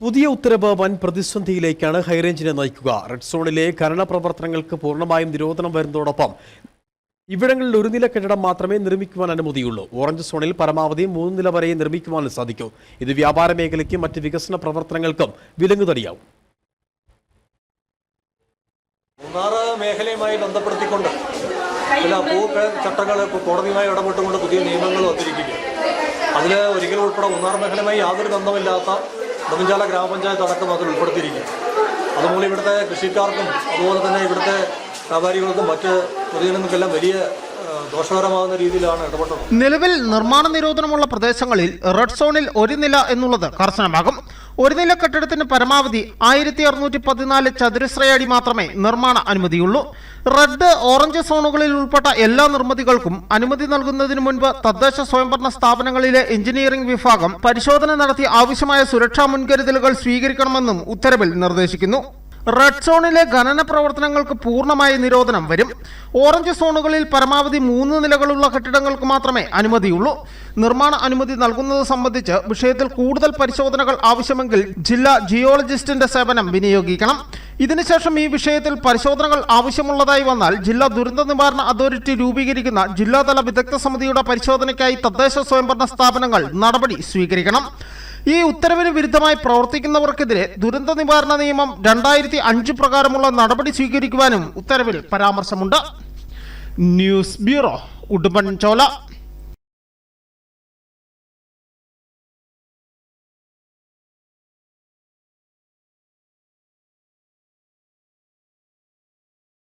പുതിയ ഉത്തരവ് വൻ പ്രതിസന്ധിയിലേക്കാണ് ഹൈറേഞ്ചിനെ നയിക്കുക. റെഡ് സോണിലെ ഖനന പ്രവർത്തനങ്ങൾക്ക് പൂർണമായും നിരോധനം വരുന്നതോടൊപ്പം ഇവിടങ്ങളിൽ ഒരു നില കെട്ടിടം മാത്രമേ നിർമ്മിക്കുവാൻ അനുമതിയുള്ളൂ. ഓറഞ്ച് സോണിൽ പരമാവധി മൂന്ന് നില വരെ നിർമ്മിക്കുവാൻ സാധിക്കും. ഇത് വ്യാപാര മേഖലയ്ക്കും മറ്റ് വികസന പ്രവർത്തനങ്ങൾക്കും വിലങ്ങുതടിയാവും. മൂന്നാറ് മേഖലയുമായി ബന്ധപ്പെടുത്തിക്കൊണ്ട് ചില ഭൂ ചട്ടങ്ങൾ കോടതിയുമായി ഇടപെട്ടുകൊണ്ട് പുതിയ നിയമങ്ങൾ വന്നിരിക്കുകയാണ്. അതിൽ ഒരിക്കലും ഉൾപ്പെടെ മൂന്നാർ മേഖലയുമായി യാതൊരു ബന്ധമില്ലാത്ത നെടുഞ്ചാല ഗ്രാമപഞ്ചായത്ത് അടക്കം അതിൽ ഉൾപ്പെടുത്തിയിരിക്കും അതുപോലെ ഇവിടുത്തെ കൃഷിക്കാർക്കും അതുപോലെ തന്നെ ഇവിടുത്തെ വ്യാപാരികൾക്കും മറ്റ് പൊതുജനങ്ങൾക്കെല്ലാം വലിയ രീതിയിലാണ് നിലവിൽ നിർമ്മാണ നിരോധനമുള്ള പ്രദേശങ്ങളിൽ റെഡ് സോണിൽ ഒരു നില എന്നുള്ളത് കർശനമാകും. ഒരു നില കെട്ടിടത്തിന് പരമാവധി ആയിരത്തി അറുന്നൂറ്റി പതിനാല് ചതുരശ്രയടി മാത്രമേ നിർമ്മാണ അനുമതിയുള്ളൂ. റെഡ് ഓറഞ്ച് സോണുകളിൽ ഉൾപ്പെട്ട എല്ലാ നിർമ്മിതികൾക്കും അനുമതി നൽകുന്നതിന് മുൻപ് തദ്ദേശ സ്വയംഭരണ സ്ഥാപനങ്ങളിലെ എഞ്ചിനീയറിംഗ് വിഭാഗം പരിശോധന നടത്തി ആവശ്യമായ സുരക്ഷാ മുൻകരുതലുകൾ സ്വീകരിക്കണമെന്നും ഉത്തരവിൽ നിർദ്ദേശിക്കുന്നു. റെഡ് സോണിലെ ഖനന പ്രവർത്തനങ്ങൾക്ക് പൂർണമായ നിരോധനം വരും. ഓറഞ്ച് സോണുകളിൽ പരമാവധി മൂന്ന് നിലകളുള്ള കെട്ടിടങ്ങൾക്ക് മാത്രമേ അനുമതിയുള്ളൂ. നിർമ്മാണ അനുമതി നൽകുന്നത് സംബന്ധിച്ച് വിഷയത്തിൽ കൂടുതൽ പരിശോധനകൾ ആവശ്യമെങ്കിൽ ജില്ലാ ജിയോളജിസ്റ്റിന്റെ സേവനം വിനിയോഗിക്കണം. ഇതിനുശേഷം ഈ വിഷയത്തിൽ പരിശോധനകൾ ആവശ്യമുള്ളതായി വന്നാൽ ജില്ലാ ദുരന്ത നിവാരണ അതോറിറ്റി രൂപീകരിക്കുന്ന ജില്ലാതല വിദഗ്ധ സമിതിയുടെ പരിശോധനയ്ക്കായി തദ്ദേശ സ്വയംഭരണ സ്ഥാപനങ്ങൾ നടപടി സ്വീകരിക്കണം. ഈ ഉത്തരവിന് വിരുദ്ധമായി പ്രവർത്തിക്കുന്നവർക്കെതിരെ ദുരന്ത നിവാരണ നിയമം രണ്ടായിരത്തി അഞ്ച് പ്രകാരമുള്ള നടപടി സ്വീകരിക്കുവാനും ഉത്തരവിൽ പരാമർശമുണ്ട്. News bureau Udumbanchola.